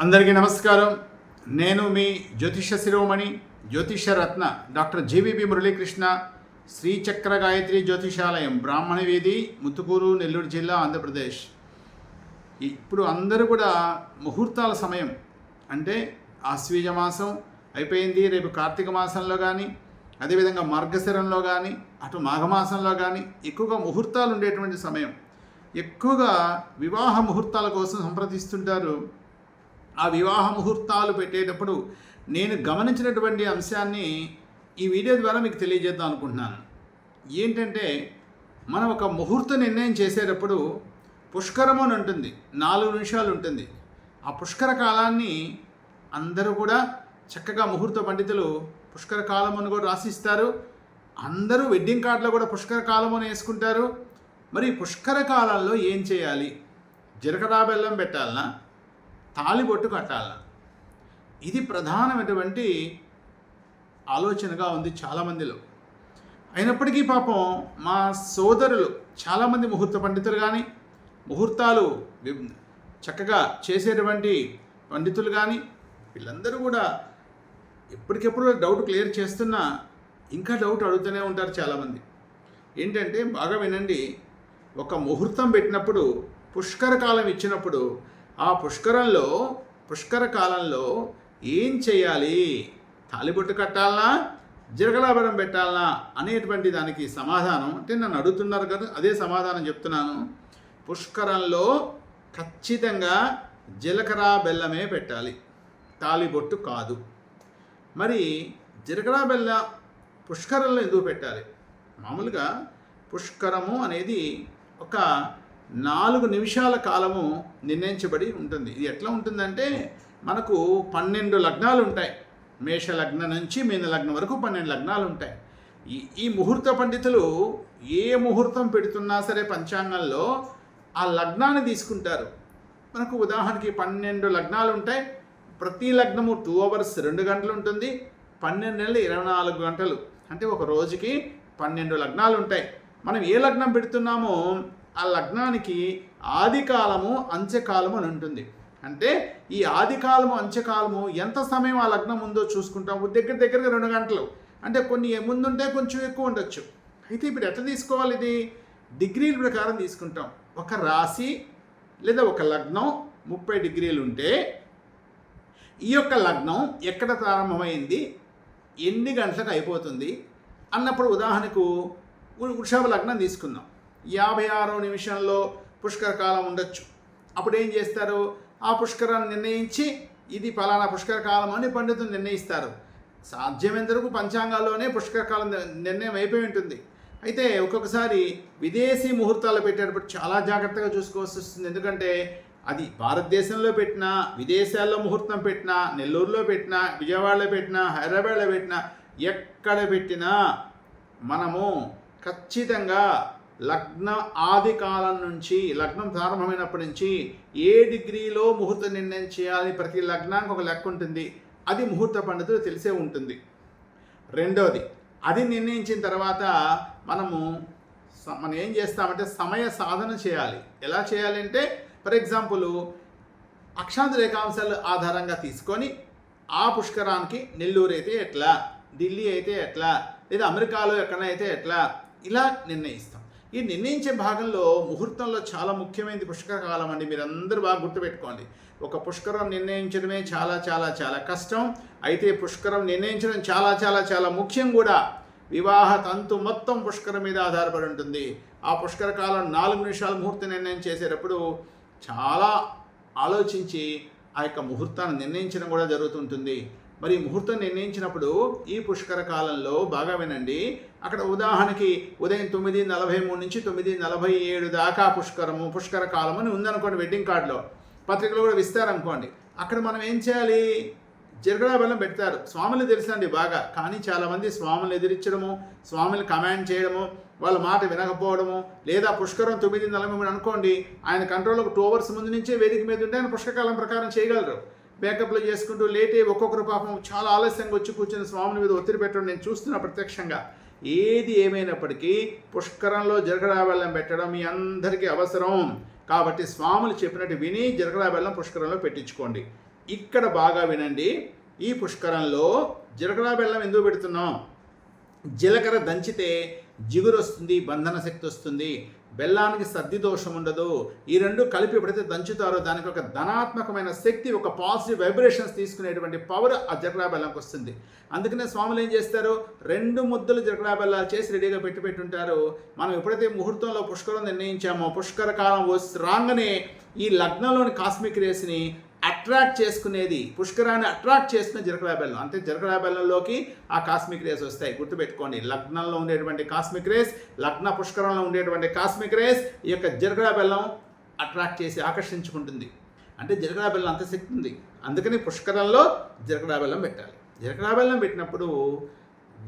అందరికీ నమస్కారం. నేను మీ జ్యోతిష శిరోమణి జ్యోతిష రత్న డాక్టర్ జీవీపీ మురళీకృష్ణ శ్రీచక్ర గాయత్రి జ్యోతిషాలయం బ్రాహ్మణ వీధి ముత్తుకూరు నెల్లూరు జిల్లా ఆంధ్రప్రదేశ్. ఇప్పుడు అందరూ కూడా ముహూర్తాల సమయం అంటే ఆశ్వీజ మాసం అయిపోయింది రేపు కార్తీక మాసంలో కానీ అదేవిధంగా మార్గశిరంలో కానీ అటు మాఘమాసంలో కానీ ఎక్కువగా ముహూర్తాలు ఉండేటువంటి సమయం. ఎక్కువగా వివాహ ముహూర్తాల కోసం సంప్రదిస్తుంటారు. ఆ వివాహ ముహూర్తాలు పెట్టేటప్పుడు నేను గమనించినటువంటి అంశాన్ని ఈ వీడియో ద్వారా మీకు తెలియజేద్దాం అనుకుంటున్నాను. ఏంటంటే మనం ఒక ముహూర్త నిర్ణయం చేసేటప్పుడు పుష్కరము అని ఉంటుంది నాలుగు నిమిషాలు ఉంటుంది. ఆ పుష్కర కాలాన్ని అందరూ కూడా చక్కగా ముహూర్త పండితులు పుష్కర కాలం అని కూడా రాసిస్తారు. అందరూ వెడ్డింగ్ కార్డులో కూడా పుష్కర కాలం అని వేసుకుంటారు. మరి పుష్కర కాలంలో ఏం చేయాలి? జీలకర్ర బెల్లం పెట్టాలనా? తాళిబొట్టు కట్టాలనా ఇది ప్రధానమైనటువంటి ఆలోచనగా ఉంది చాలామందిలో. అయినప్పటికీ పాపం మా సోదరులు చాలామంది ముహూర్త పండితులు కానీ ముహూర్తాలు చక్కగా చేసేటువంటి పండితులు కానీ వీళ్ళందరూ కూడా ఎప్పటికెప్పుడు డౌట్ క్లియర్ చేస్తున్నా ఇంకా డౌట్ అడుగుతూనే ఉంటారు చాలామంది. ఏంటంటే బాగా వినండి. ఒక ముహూర్తం పెట్టినప్పుడు పుష్కర కాలం ఇచ్చినప్పుడు ఆ పుష్కరంలో పుష్కర కాలంలో ఏం చేయాలి? తాలిబొట్టు కట్టాలనా? జిరగలాబరం పెట్టాలనా? అనేటువంటి దానికి సమాధానం అంటే నన్ను అడుగుతున్నారు కదా అదే సమాధానం చెప్తున్నాను. పుష్కరంలో ఖచ్చితంగా జీలకర్ర బెల్లమే పెట్టాలి. తాలిబొట్టు కాదు. మరి జీలకర్ర బెల్ల పుష్కరంలో ఎందుకు పెట్టాలి? మామూలుగా పుష్కరము అనేది ఒక నాలుగు నిమిషాల కాలము నిర్ణయించబడి ఉంటుంది. ఇది ఎట్లా ఉంటుందంటే మనకు పన్నెండు లగ్నాలు ఉంటాయి. మేష లగ్నం నుంచి మీన లగ్నం వరకు పన్నెండు లగ్నాలు ఉంటాయి. ఈ ఈ ముహూర్త పండితులు ఏ ముహూర్తం పెడుతున్నా సరే పంచాంగంలో ఆ లగ్నాన్ని తీసుకుంటారు. మనకు ఉదాహరణకి పన్నెండు లగ్నాలు ఉంటాయి. ప్రతి లగ్నము టూ అవర్స్ రెండు గంటలు ఉంటుంది. పన్నెండు నెలలు ఇరవై నాలుగు గంటలు. అంటే ఒక రోజుకి పన్నెండు లగ్నాలు ఉంటాయి. మనం ఏ లగ్నం పెడుతున్నామో ఆ లగ్నానికి ఆదికాలము అంత్యకాలము అని ఉంటుంది. అంటే ఈ ఆదికాలము అంత్యకాలము ఎంత సమయం ఆ లగ్నం ఉందో చూసుకుంటాం దగ్గర దగ్గరగా రెండు గంటలు. అంటే కొన్ని ముందుంటే కొంచెం ఎక్కువ ఉండొచ్చు. అయితే ఇప్పుడు ఎట్లా తీసుకోవాలి ఇది? డిగ్రీల ప్రకారం తీసుకుంటాం. ఒక రాశి లేదా ఒక లగ్నం ముప్పై డిగ్రీలు ఉంటే ఈ యొక్క లగ్నం ఎక్కడ ప్రారంభమైంది? ఎన్ని గంటలకు అయిపోతుంది? అన్నప్పుడు ఉదాహరణకు వృషభ లగ్నం తీసుకుందాం. యాభై ఆరో నిమిషంలో పుష్కర కాలం ఉండొచ్చు. అప్పుడు ఏం చేస్తారు? ఆ పుష్కరాన్ని నిర్ణయించి ఇది ఫలానా పుష్కర కాలం అని పండితులు నిర్ణయిస్తారు. సాధ్యమైనంత పంచాంగాల్లోనే పుష్కర కాలం నిర్ణయం అయిపోయి ఉంటుంది. అయితే ఒక్కొక్కసారి విదేశీ ముహూర్తాలు పెట్టేటప్పుడు చాలా జాగ్రత్తగా చూసుకోవాల్సి వస్తుంది. ఎందుకంటే అది భారతదేశంలో పెట్టినా విదేశాల్లో ముహూర్తం పెట్టినా నెల్లూరులో పెట్టినా విజయవాడలో పెట్టినా హైదరాబాద్లో పెట్టినా ఎక్కడ పెట్టినా మనము ఖచ్చితంగా లగ్న ఆది కాలం నుంచి లగ్నం ప్రారంభమైనప్పటి నుంచి ఏ డిగ్రీలో ముహూర్త నిర్ణయం చేయాలి? ప్రతి లగ్నానికి ఒక లెక్క ఉంటుంది. అది ముహూర్త పండితులు తెలిసే ఉంటుంది. రెండవది అది నిర్ణయించిన తర్వాత మనము మనం ఏం చేస్తామంటే సమయ సాధన చేయాలి. ఎలా చేయాలంటే ఫర్ ఎగ్జాంపుల్ అక్షాంత రేఖాంశాలు ఆధారంగా తీసుకొని ఆ పుష్కరానికి నెల్లూరు అయితే ఎట్లా? ఢిల్లీ అయితే ఎట్లా? లేదా అమెరికాలో ఎక్కడైతే ఎట్లా? ఇలా నిర్ణయిస్తాం. ఈ నిర్ణయించే భాగంలో ముహూర్తంలో చాలా ముఖ్యమైనది పుష్కర కాలం అండి. మీరందరూ బాగా గుర్తుపెట్టుకోండి. ఒక పుష్కరం నిర్ణయించడమే చాలా చాలా చాలా కష్టం. అయితే పుష్కరం నిర్ణయించడం చాలా చాలా చాలా ముఖ్యం కూడా. వివాహ తంతు మొత్తం పుష్కరం మీద ఆధారపడి ఉంటుంది. ఆ పుష్కర కాలం నాలుగు నిమిషాల ముహూర్త నిర్ణయం చేసేటప్పుడు చాలా ఆలోచించి ఆ యొక్క ముహూర్తాన్ని నిర్ణయించడం కూడా జరుగుతుంటుంది. మరి ముహూర్తం నిర్ణయించినప్పుడు ఈ పుష్కర కాలంలో బాగా వినండి. అక్కడ ఉదాహరణకి ఉదయం తొమ్మిది నలభై మూడు నుంచి తొమ్మిది నలభై ఏడు దాకా పుష్కరము పుష్కర కాలం అని ఉందనుకోండి వెడ్డింగ్ కార్డులో. పత్రికలు కూడా విస్తారనుకోండి. అక్కడ మనం ఏం చేయాలి? జరగడా బెల్లం పెడతారు. స్వాములు తెలుసండి బాగా. కానీ చాలామంది స్వాములు ఎదిరించడము స్వాములు కమాండ్ చేయడము వాళ్ళ మాట వినకపోవడము లేదా పుష్కరం తొమ్మిది నలభై మూడు అనుకోండి ఆయన కంట్రోల్ ఒక టూ అవర్స్ ముందు నుంచే వేదిక మీద ఉంటే ఆయన పుష్కరకాలం ప్రకారం చేయగలరు. బ్యాకప్లు చేసుకుంటూ లేట్ అయ్యి ఒక్కొక్కరు పాపం చాలా ఆలస్యంగా వచ్చి కూర్చుని స్వాముల మీద ఒత్తిడి పెట్టడం నేను చూస్తున్నా ప్రత్యక్షంగా. ఏది ఏమైనప్పటికీ పుష్కరంలో జరగడా బెల్లం పెట్టడం మీ అందరికీ అవసరం. కాబట్టి స్వాములు చెప్పినట్టు విని జరగడా బెల్లం పుష్కరంలో పెట్టించుకోండి. ఇక్కడ బాగా వినండి ఈ పుష్కరంలో జీలకర్ర బెల్లం ఎందుకు పెడుతున్నాం? జీలకర్ర దంచితే జిగురు వస్తుంది బంధన శక్తి వస్తుంది బెల్లానికి సర్ది దోషం ఉండదు. ఈ రెండు కలిపి ఎప్పుడైతే దంచుతారో దానికి ఒక ధనాత్మకమైన శక్తి ఒక పాజిటివ్ వైబ్రేషన్స్ తీసుకునేటువంటి పవర్ ఆ జగడా బెల్లంకి వస్తుంది. అందుకనే స్వాములు ఏం చేస్తారు? రెండు ముద్దలు జగడా బెల్లాలు చేసి రెడీగా పెట్టి పెట్టుంటారు. మనం ఎప్పుడైతే ముహూర్తంలో పుష్కరం నిర్ణయించామో పుష్కర కాలం వస్- రాగానే ఈ లగ్నంలోని కాస్మిక్ రేస్ని అట్రాక్ట్ చేసుకునేది పుష్కరాన్ని అట్రాక్ట్ చేసుకునే జీలకర్ర బెల్లం అంటే జీలకర్ర బెల్లంలోకి ఆ కాస్మిక్ రేస్ వస్తాయి. గుర్తుపెట్టుకోండి లగ్నంలో ఉండేటువంటి కాస్మిక్ రేస్ లగ్న పుష్కరంలో ఉండేటువంటి కాస్మిక్ రేస్ ఈ యొక్క జీలకర్ర బెల్లం అట్రాక్ట్ చేసి ఆకర్షించుకుంటుంది. అంటే జీలకర్ర బెల్లం అంత శక్తి ఉంది. అందుకని పుష్కరంలో జీలకర్ర బెల్లం పెట్టాలి. జీలకర్ర బెల్లం పెట్టినప్పుడు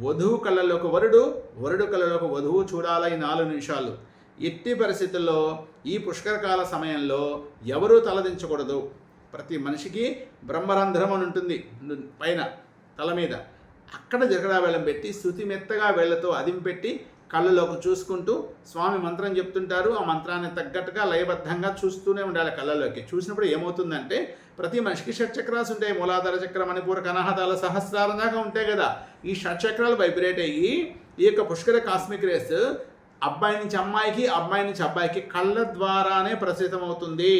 వధువు కళ్ళలోకి వరుడు వరుడు కళ్ళలోకి వధువు చూడాలి నాలుగు నిమిషాలు. ఎట్టి పరిస్థితుల్లో ఈ పుష్కరకాల సమయంలో ఎవరూ తలదించకూడదు. ప్రతి మనిషికి బ్రహ్మరంధ్రం అని ఉంటుంది. పైన తల మీద. అక్కడ జగడా వేళం పెట్టి శృతి మెత్తగా వేళ్ళతో అదింపెట్టి కళ్ళలోకి చూసుకుంటూ స్వామి మంత్రం చెప్తుంటారు. ఆ మంత్రాన్ని తగ్గట్టుగా లయబద్ధంగా చూస్తూనే ఉండాలి కళ్ళలోకి చూసినప్పుడు ఏమవుతుందంటే ప్రతి మనిషికి షట్చక్రాలు ఉంటాయి. మూలాధార చక్రం మణిపూరక అనాహతాల సహస్రాల దాకా ఉంటాయి కదా. ఈ షట్చక్రాలు వైబ్రేట్ అయ్యి ఈ యొక్క పుష్కర కాస్మిక్ రేస్ అబ్బాయి నుంచి అమ్మాయికి అబ్బాయి నుంచి అబ్బాయికి కళ్ళ ద్వారానే ప్రసిద్ధమవుతుంది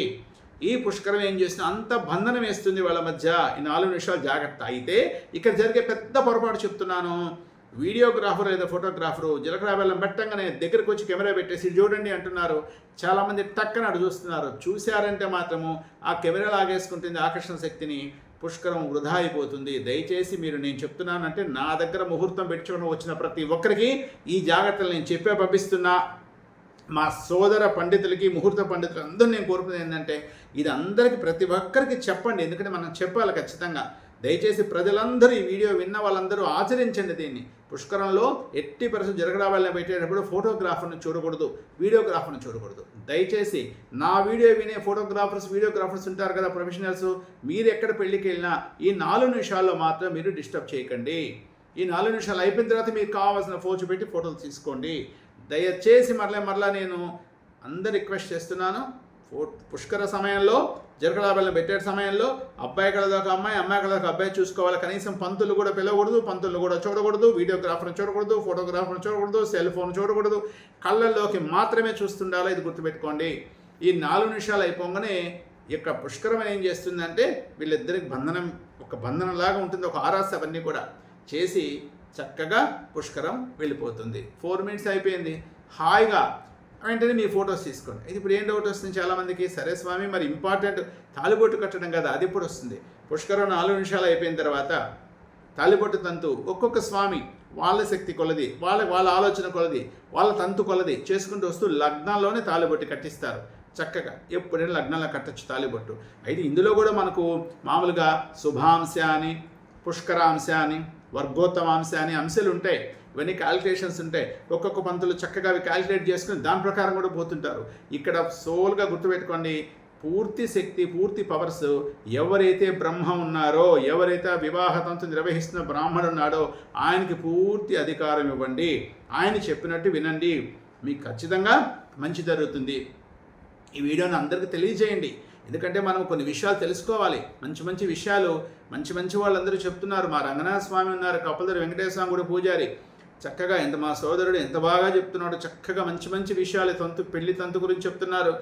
ఈ పుష్కరం ఏం చేసిన అంత బంధనం వేస్తుంది వాళ్ళ మధ్య. ఈ నాలుగు నిమిషాలు జాగ్రత్త. అయితే ఇక్కడ జరిగే పెద్ద పొరపాటు చెప్తున్నాను. వీడియోగ్రాఫర్ లేదా ఫోటోగ్రాఫరు జీలకర్ర బెల్లం పెట్టంగానే దగ్గరకు వచ్చి కెమెరా పెట్టేసి చూడండి అంటున్నారు. చాలామంది టక్కన అటు చూస్తున్నారు. చూశారంటే మాత్రము ఆ కెమెరా లాగేసుకుంటుంది ఆకర్షణ శక్తిని పుష్కరం వృధా అయిపోతుంది. దయచేసి మీరు నేను చెప్తున్నానంటే నా దగ్గర ముహూర్తం పెట్టుకుని వచ్చిన ప్రతి ఒక్కరికి ఈ జాగ్రత్తలు నేను చెప్పే పంపిస్తున్నా. మా సోదర పండితులకి ముహూర్త పండితులు అందరూ నేను కోరుకునేది ఏంటంటే ఇది అందరికీ ప్రతి ఒక్కరికి చెప్పండి. ఎందుకంటే మనం చెప్పాలి ఖచ్చితంగా. దయచేసి ప్రజలందరూ ఈ వీడియో విన్న వాళ్ళందరూ ఆచరించండి దీన్ని. పుష్కరంలో ఎట్టి పరిస్థితి జరగడాలని పెట్టేటప్పుడు ఫోటోగ్రాఫర్ను చూడకూడదు వీడియోగ్రాఫర్ను చూడకూడదు. దయచేసి నా వీడియో వినే ఫోటోగ్రాఫర్స్ వీడియోగ్రాఫర్స్ ఉంటారు కదా ప్రొఫెషనల్స్ మీరు ఎక్కడ పెళ్ళికి వెళ్ళినా ఈ నాలుగు నిమిషాల్లో మాత్రం మీరు డిస్టర్బ్ చేయకండి. ఈ నాలుగు నిమిషాలు అయిపోయిన తర్వాత మీకు కావాల్సిన ఫోటో పెట్టి ఫోటోలు తీసుకోండి. దయచేసి మరలా మరలా నేను అందరు రిక్వెస్ట్ చేస్తున్నాను. ఫో- పుష్కర సమయంలో జరగడా బెల్లం పెట్టే సమయంలో అబ్బాయి కలదొక అమ్మాయి అమ్మాయి కలదొక అబ్బాయి చూసుకోవాలి. కనీసం పంతులు కూడా పిలవకూడదు పంతులు కూడా చూడకూడదు వీడియోగ్రాఫర్ని చూడకూడదు ఫోటోగ్రాఫర్ని చూడకూడదు సెల్ ఫోన్ చూడకూడదు. కళ్ళల్లోకి మాత్రమే చూస్తుండాలి ఇది గుర్తుపెట్టుకోండి. ఈ నాలుగు నిమిషాలు అయిపోగానే ఇక్కడ యొక్క పుష్కరం ఏం చేస్తుందంటే వీళ్ళిద్దరికి బంధనం ఒక బంధనంలాగా ఉంటుంది ఒక ఆరాస్ అవన్నీ కూడా చేసి చక్కగా పుష్కరం వెళ్ళిపోతుంది. ఫోర్ మినిట్స్ అయిపోయింది. హాయిగా వెంటనే మీ ఫొటోస్ తీసుకోండి. ఇది ఇప్పుడు ఏం డౌట్ వస్తుంది చాలామందికి? సరే స్వామి మరి ఇంపార్టెంట్ తాలిబొట్టు కట్టడం కదా అది ఇప్పుడు వస్తుంది? పుష్కరం నాలుగు నిమిషాలు అయిపోయిన తర్వాత తాలిబొట్టు తంతు ఒక్కొక్క స్వామి వాళ్ళ శక్తి కొలది వాళ్ళ వాళ్ళ ఆలోచన కొలది వాళ్ళ తంతు కొలది చేసుకుంటూ వస్తూ లగ్నాల్లోనే తాలిబొట్టు కట్టిస్తారు. చక్కగా ఎప్పుడైనా లగ్నాల్లో కట్టచ్చు తాలిబొట్టు. అయితే ఇందులో కూడా మనకు మామూలుగా శుభాంశ అని పుష్కరాంశ అని వర్గోత్తమాంశ అనే అంశాలు ఉంటాయి. ఇవన్నీ క్యాలిక్యులేషన్స్ ఉంటాయి. ఒక్కొక్క పంతులు చక్కగా అవి క్యాలిక్యులేట్ చేసుకుని దాని ప్రకారం కూడా పోతుంటారు. ఇక్కడ సోల్గా గుర్తుపెట్టుకోండి. పూర్తి శక్తి పూర్తి పవర్స్ ఎవరైతే బ్రహ్మ ఉన్నారో ఎవరైతే వివాహతంతో నిర్వహిస్తున్న బ్రాహ్మణుడు ఉన్నాడో ఆయనకి పూర్తి అధికారం ఇవ్వండి. ఆయన చెప్పినట్టు వినండి. మీకు ఖచ్చితంగా మంచి జరుగుతుంది. ఈ వీడియోని అందరికీ తెలియజేయండి. ఎందుకంటే మనం కొన్ని విషయాలు తెలుసుకోవాలి. మంచి మంచి విషయాలు మంచి మంచి వాళ్ళందరూ చెప్తున్నారు. మా రంగనాథ స్వామి ఉన్నారు కప్పలదరి వెంకటేశ్వర కూడా పూజారి. చక్కగా ఎంత మా సోదరుడు ఎంత బాగా చెప్తున్నాడు. చక్కగా మంచి మంచి విషయాలు తంతు పెళ్ళి తంతు గురించి చెప్తున్నారు.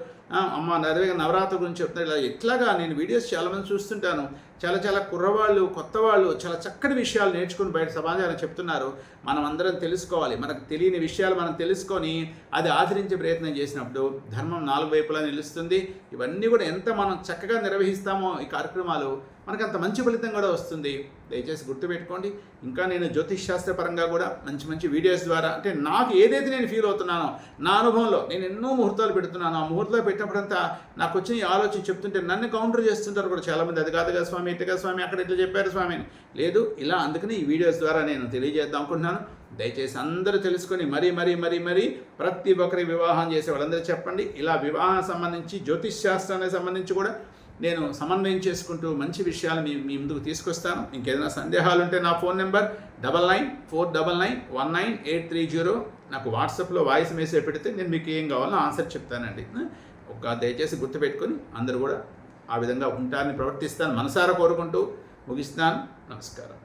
అమ్మ నరవేగ నవరాత్రి గురించి చెప్తున్నారు. ఇలా ఎట్లాగా నేను వీడియోస్ చాలామంది చూస్తుంటాను. చాలా చాలా కుర్రవాళ్ళు కొత్త వాళ్ళు చాలా చక్కటి విషయాలు నేర్చుకుని బయట సమాజాలు చెప్తున్నారు. మనం అందరం తెలుసుకోవాలి. మనకు తెలియని విషయాలు మనం తెలుసుకొని అది ఆచరించే ప్రయత్నం చేసినప్పుడు ధర్మం నాలుగు వైపులా నిలుస్తుంది. ఇవన్నీ కూడా ఎంత మనం చక్కగా నిర్వహిస్తామో ఈ కార్యక్రమాలు మనకు అంత మంచి ఫలితం కూడా వస్తుంది. దయచేసి గుర్తుపెట్టుకోండి ఇంకా నేను జ్యోతిష్ శాస్త్ర పరంగా కూడా మంచి మంచి వీడియోస్ ద్వారా అంటే నాకు ఏదైతే నేను ఫీల్ అవుతున్నానో నా అనుభవంలో నేను ఎన్నో ముహూర్తాలు పెడుతున్నాను ఆ ముహూర్తాలు పెట్టినప్పుడంతా నాకు వచ్చిన ఈ ఆలోచన చెప్తుంటే నన్ను కౌంటర్ చేస్తుంటారు కూడా చాలామంది. అది కాదు కదా స్వామి కదా స్వామి అక్కడ ఇట్లా చెప్పారు స్వామి లేదు ఇలా అందుకని ఈ వీడియోస్ ద్వారా నేను తెలియజేద్దాం అనుకుంటున్నాను. దయచేసి అందరూ తెలుసుకొని మరీ మరీ మరీ మరీ ప్రతి ఒక్కరి వివాహం చేసే వాళ్ళందరూ చెప్పండి. ఇలా వివాహం సంబంధించి జ్యోతిష్ శాస్త్రానికి సంబంధించి కూడా నేను సమన్వయం చేసుకుంటూ మంచి విషయాలు మీ మీ ముందుకు తీసుకొస్తాను. ఇంకేదైనా సందేహాలు ఉంటే నా phone number double nine four double nine one nine eight three zero. నాకు వాట్సాప్లో వాయిస్ మెసేజ్ పెడితే నేను మీకు ఏం కావాలో ఆన్సర్ చెప్తానండి. ఒక దయచేసి గుర్తుపెట్టుకొని అందరూ కూడా ఆ విధంగా ఉంటారని ప్రవర్తిస్తాను. మనసారా కోరుకుంటూ ముగిస్తాను నమస్కారం.